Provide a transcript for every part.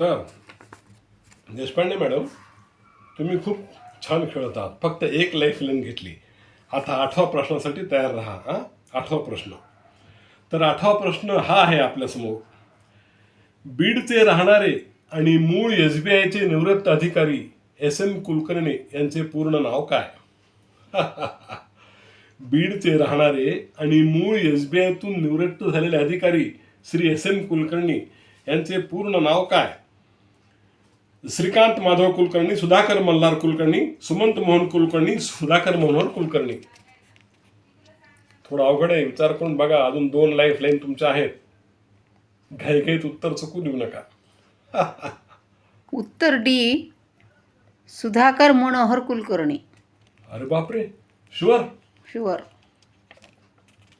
तर देशपांडे मॅडम तुम्ही खूप छान खेळत आहात. फक्त एक लाईफ लाईन घेतली. आता आठवा प्रश्नासाठी तयार राहा हा? आठवा प्रश्न. तर आठवा प्रश्न हा आहे आपल्यासमोर. बीडचे राहणारे आणि मूळ एस बी आयचे निवृत्त अधिकारी एस एम कुलकर्णी यांचे पूर्ण नाव काय? बीडचे राहणारे आणि मूळ एस बी आयतून निवृत्त झालेले अधिकारी श्री एस एम कुलकर्णी यांचे पूर्ण नाव काय? श्रीकांत माधव कुलकर्णी सुधाकर मल्हार कुलकर्णी सुमंत मोहन कुलकर्णी सुधाकर मनोहर कुलकर्णी. थोडं अवघड आहे विचार करून बघा अजून दोन लाईफ लाईन तुमच्या आहेत. घाईघाईत उत्तर चुकू देऊ नका. उत्तर डी सुधाकर मनोहर कुलकर्णी. अरे बापरे शुअर शुअर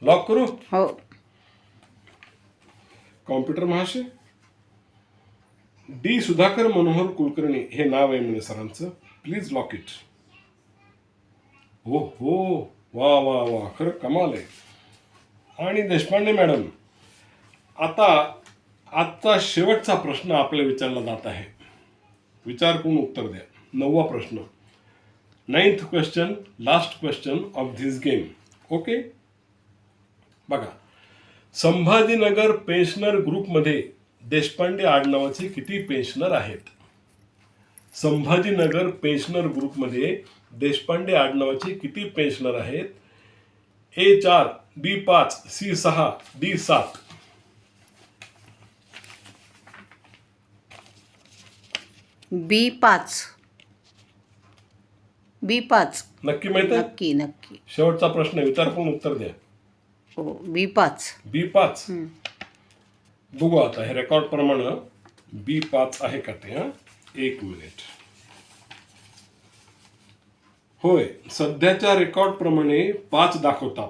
लॉक करू? हो. कॉम्प्युटर महाशय? डी सुधाकर मनोहर कुलकर्णी हे नाव आहे म्हणे सरांचं. प्लीज लॉक इट हो हो वा वा वा खरं कमाल आहे. आणि देशपांडे मॅडम आता आजचा शेवटचा प्रश्न आपल्याला विचारला जात आहे. विचार करून उत्तर द्या. नववा प्रश्न. Ninth question last question of this game okay बघा. संभाजीनगर पेन्शनर ग्रुपमध्ये देशपांडे आडनावाचे किती पेन्शनर आहेत? संभाजीनगर पेन्शनर ग्रुपमध्ये देशपांडे आडनावाचे किती पेन्शनर आहेत? ए चार बी पाच सी सहा डी सात. बी पाच. बी पाच. नक्की माहीत आहे? नक्की नक्की. शेवटचा प्रश्न आहे. विचार करून उत्तर द्या. हो बी पाच. बी पाच. बघू आता हे रेकॉर्डप्रमाणे बी पाच आहे का ते हा? एक मिनिट होय सध्याच्या रेकॉर्ड प्रमाणे पाच दाखवतात.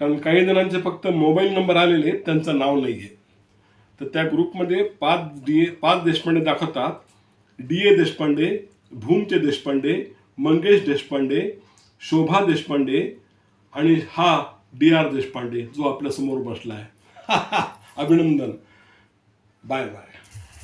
कारण काही जणांचे फक्त मोबाईल नंबर आलेले आहेत, त्यांचं नाव नाही आहे तर त्या ग्रुपमध्ये पाच डी ए पाच देशपांडे दाखवतात. डी ए देशपांडे भूमचे देशपांडे मंगेश देशपांडे शोभा देशपांडे आणि हा डी आर देशपांडे जो आपल्यासमोर बसला आहे అభినందన్ బాయ్ బాయ్